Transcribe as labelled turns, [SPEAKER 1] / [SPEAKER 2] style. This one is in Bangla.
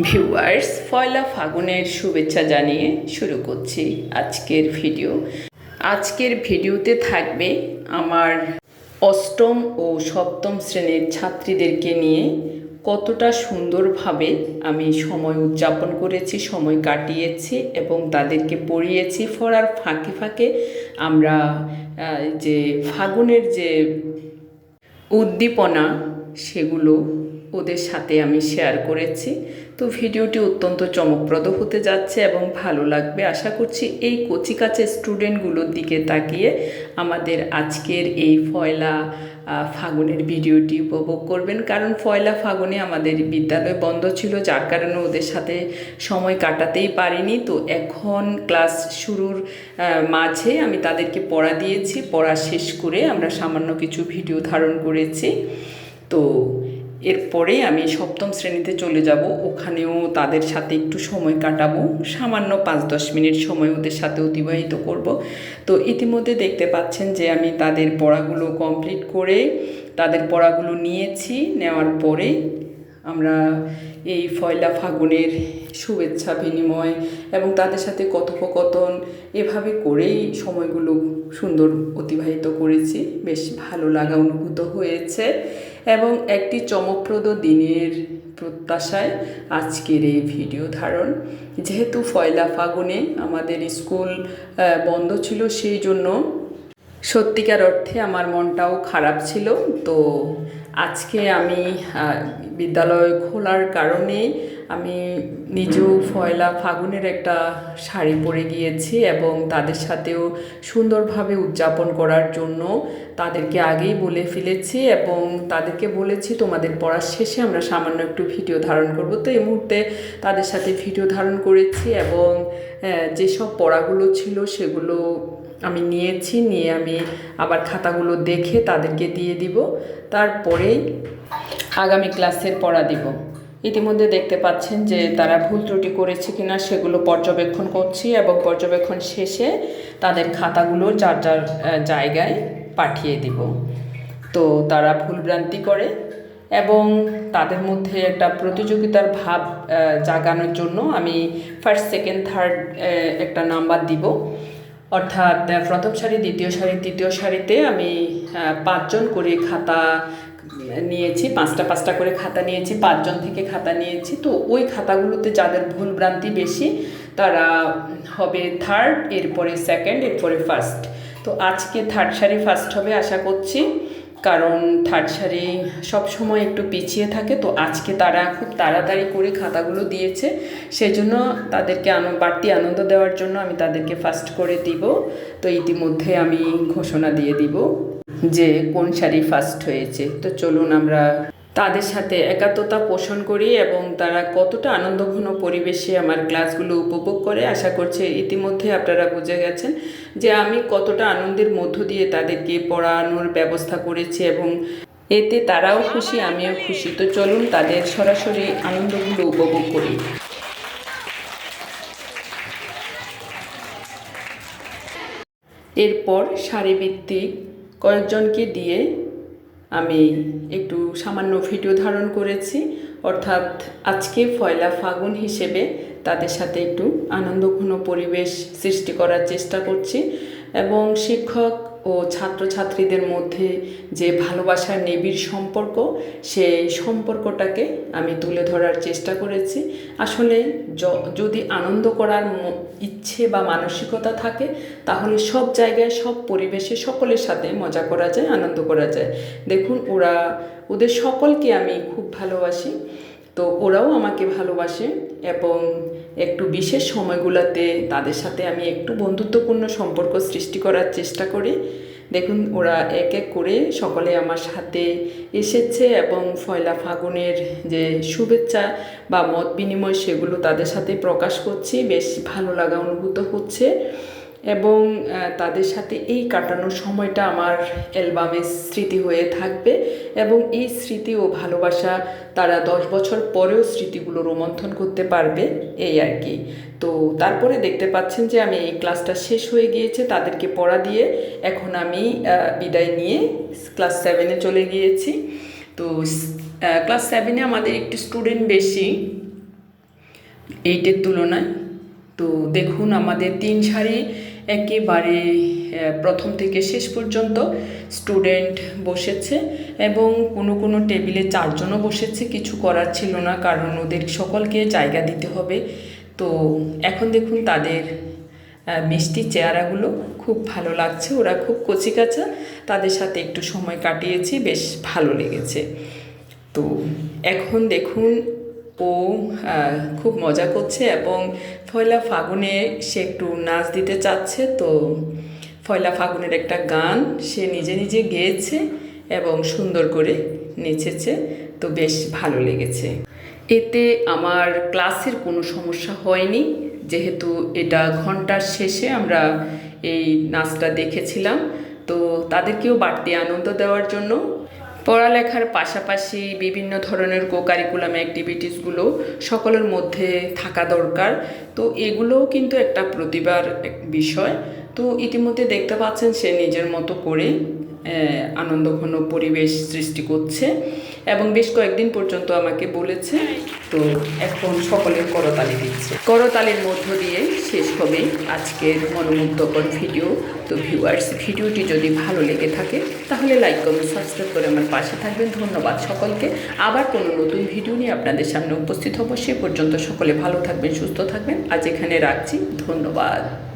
[SPEAKER 1] ভিউয়ার্স পয়লা ফাগুনের শুভেচ্ছা জানিয়ে শুরু করছি আজকের ভিডিও। আজকের ভিডিওতে থাকবে আমার অষ্টম ও সপ্তম শ্রেণির ছাত্রীদেরকে নিয়ে কতটা সুন্দরভাবে আমি সময় উদযাপন করেছি, সময় কাটিয়েছি এবং তাদেরকে পড়িয়েছি। পড়ার ফাঁকে ফাঁকে আমরা যে ফাগুনের যে উদ্দীপনা, সেগুলো ওদের সাথে আমি শেয়ার করেছি। তো ভিডিওটি অত্যন্ত চমকপ্রদ হতে যাচ্ছে এবং ভালো লাগবে। আশা করছি এই কচিকাচে স্টুডেন্টগুলোর দিকে তাকিয়ে আমাদের আজকের এই ফয়লা ফাগুনের ভিডিওটি উপভোগ করবেন। কারণ ফয়লা ফাগুনে আমাদের বিদ্যালয় বন্ধ ছিল, যার কারণে ওদের সাথে সময় কাটাতেই পারিনি। তো এখন ক্লাস শুরুর মাঝে আমি তাদেরকে পড়া দিয়েছি। পড়া শেষ করে আমরা সামান্য কিছু ভিডিও ধারণ করেছি। তো এরপরে আমি সপ্তম শ্রেণীতে চলে যাব। ওখানেও তাদের সাথে একটু সময় কাটাবো। সামান্য পাঁচ দশ মিনিট সময় ওদের সাথে অতিবাহিত করব। তো ইতিমধ্যে দেখতে পাচ্ছেন যে আমি তাদের পড়াগুলো কমপ্লিট করে তাদের পড়াগুলো নিয়েছি। নেওয়ার পরে আমরা এই ফয়লা ফাগুনের শুভেচ্ছা বিনিময় এবং তাদের সাথে কথোপকথন এভাবে করেই সময়গুলো সুন্দর অতিবাহিত করেছি। বেশ ভালো লাগা অনুভূত হয়েছে। এবং একটি চমকপ্রদ দিনের প্রত্যাশায় আজকের এই ভিডিও ধারণ। যেহেতু ফয়লা ফাগুনে আমাদের স্কুল বন্ধ ছিল, সেই জন্য সত্যিকার অর্থে আমার মনটাও খারাপ ছিল। তো আজকে আমি বিদ্যালয় খোলার কারণে আমি নিজেও ফয়লা ফাগুনের একটা শাড়ি পরে গিয়েছি এবং তাদের সাথেও সুন্দরভাবে উদযাপন করার জন্য তাদেরকে আগেই বলে ফেলেছি এবং তাদেরকে বলেছি, তোমাদের পড়ার শেষে আমরা সামান্য একটু ভিডিও ধারণ করব। তো এই মুহূর্তে তাদের সাথে ভিডিও ধারণ করেছি এবং যেসব পড়াগুলো ছিল সেগুলো আমি নিয়েছি, নিয়ে আমি আবার খাতাগুলো দেখে তাদেরকে দিয়ে দিব। তারপরেই আগামী ক্লাসের পড়া দিব। ইতিমধ্যে দেখতে পাচ্ছেন যে তারা ভুল ত্রুটি করেছে কিনা সেগুলো পর্যবেক্ষণ করছি এবং পর্যবেক্ষণ শেষে তাদের খাতাগুলো যার যার জায়গায় পাঠিয়ে দিব। তো তারা ভুলভ্রান্তি করে এবং তাদের মধ্যে একটা প্রতিযোগিতার ভাব জাগানোর জন্য আমি ফার্স্ট সেকেন্ড থার্ড একটা নাম্বার দিব। অর্থাৎ প্রথম সারি দ্বিতীয় সারি তৃতীয় সারিতে আমি পাঁচজন করে খাতা নিয়েছি, পাঁচটা পাঁচটা করে খাতা নিয়েছি, পাঁচজন থেকে খাতা নিয়েছি। তো ওই খাতাগুলোতে যাদের ভুল ভ্রান্তি বেশি, তারা হবে থার্ড এরপরে সেকেন্ড এরপরে ফার্স্ট তো আজকে থার্ড সারি ফার্স্ট হবে, আশা করছি। কারণ থার্ড সারি সবসময় একটু পিছিয়ে থাকে, তো আজকে তারা খুব তাড়াতাড়ি করে খাতাগুলো দিয়েছে। সেজন্য তাদেরকে বাড়তি আনন্দ দেওয়ার জন্য আমি তাদেরকে ফার্স্ট করে দিব, তো ইতিমধ্যে আমি ঘোষণা দিয়ে দিব যে কোন শাড়ি ফার্স্ট হয়েছে। তো চলুন আমরা তাদের সাথে একাত্মতা পোষণ করি এবং তারা কতটা আনন্দঘন পরিবেশে আমার ক্লাসগুলো উপভোগ করে, আশা করছি ইতিমধ্যে আপনারা বুঝে গেছেন যে আমি কতটা আনন্দের মধ্য দিয়ে তাদেরকে পড়ানোর ব্যবস্থা করেছি এবং এতে তারাও খুশি, আমিও খুশি। তো চলুন তাদের সরাসরি আনন্দগুলো উপভোগ করি। এরপর সারিভিত্তিক কয়েকজনকে দিয়ে আমি একটু সামান্য ভিডিও ধারণ করেছি। অর্থাৎ আজকে ফয়লা ফাগুন হিসেবে তাদের সাথে একটু আনন্দঘন পরিবেশ সৃষ্টি করার চেষ্টা করছি। এবং শিক্ষক ও ছাত্রছাত্রীদের মধ্যে যে ভালোবাসার নিবিড় সম্পর্ক, সেই সম্পর্কটাকে আমি তুলে ধরার চেষ্টা করেছি। আসলে যদি আনন্দ করার ইচ্ছে বা মানসিকতা থাকে, তাহলে সব জায়গায়, সব পরিবেশে সকলের সাথে মজা করা যায়, আনন্দ করা যায়। দেখুন, ওরা, ওদের সকলকে আমি খুব ভালোবাসি। তো ওরাও আমাকে ভালোবাসে এবং একটু বিশেষ সময়গুলোতে তাদের সাথে আমি একটু বন্ধুত্বপূর্ণ সম্পর্ক সৃষ্টি করার চেষ্টা করি। দেখুন, ওরা এক এক করে সকলে আমার সাথে এসেছে এবং ফয়লা ফাগুনের যে শুভেচ্ছা বা মত বিনিময় সেগুলো তাদের সাথে প্রকাশ করছি। বেশ ভালো লাগা অনুভূত হচ্ছে। এবং তাদের সাথে এই কাটানোর সময়টা আমার অ্যালবামের স্মৃতি হয়ে থাকবে এবং এই স্মৃতি ও ভালোবাসা তারা দশ বছর পরেও স্মৃতিগুলো রোমন্থন করতে পারবে, এই আর কি। তো তারপরে দেখতে পাচ্ছেন যে আমি এই ক্লাসটা শেষ হয়ে গিয়েছে, তাদেরকে পড়া দিয়ে এখন আমি বিদায় নিয়ে ক্লাস সেভেনে চলে গিয়েছি। তো ক্লাস সেভেনে আমাদের একটু স্টুডেন্ট বেশি, এইটের তুলনায়। তো দেখুন আমাদের তিন সারি একেবারে প্রথম থেকে শেষ পর্যন্ত স্টুডেন্ট বসেছে এবং কোনো কোনো টেবিলে চারজনও বসেছে, কিছু করার ছিল না, কারণ ওদের সকলকে জায়গা দিতে হবে। তো এখন দেখুন তাদের মিষ্টি চেহারাগুলো খুব ভালো লাগছে, ওরা খুব কচিকাচা, তাদের সাথে একটু সময় কাটিয়েছি, বেশ ভালো লেগেছে। তো এখন দেখুন ও খুব মজা করছে এবং ফয়লা ফাগুনে সে একটু নাচ দিতে চাচ্ছে। তো ফয়লা ফাগুনের একটা গান সে নিজে নিজে গেয়েছে এবং সুন্দর করে নেচেছে। তো বেশ ভালো লেগেছে। এতে আমার ক্লাসের কোনো সমস্যা হয়নি। যেহেতু এটা ঘণ্টার শেষে আমরা এই নাচটা দেখেছিলাম। তো তাদেরকেও বাড়তি আনন্দ দেওয়ার জন্য পড়ালেখার পাশাপাশি বিভিন্ন ধরনের কো কারিকুলাম অ্যাক্টিভিটিসগুলো সকলের মধ্যে থাকা দরকার। তো এগুলোও কিন্তু একটা প্রতিবার এক বিষয়। তো ইতিমধ্যে দেখতে পাচ্ছেন সে নিজের মতো করে আনন্দঘন পরিবেশ সৃষ্টি করছে এবং বেশ কয়েকদিন পর্যন্ত আমাকে বলেছে, তো এখন সকলের করতালি দিচ্ছে। করতালির মধ্য দিয়ে শেষ হবে আজকের মনোমুগ্ধকর ভিডিও। তো ভিউয়ার্স ভিডিওটি যদি ভালো লেগে থাকে, তাহলে লাইক কমেন্ট সাবস্ক্রাইব করে আমার পাশে থাকবেন। ধন্যবাদ সকলকে। আবার কোনো নতুন ভিডিও নিয়ে আপনাদের সামনে উপস্থিত হব। সে পর্যন্ত সকলে ভালো থাকবেন, সুস্থ থাকবেন। আজ এখানে রাখছি। ধন্যবাদ।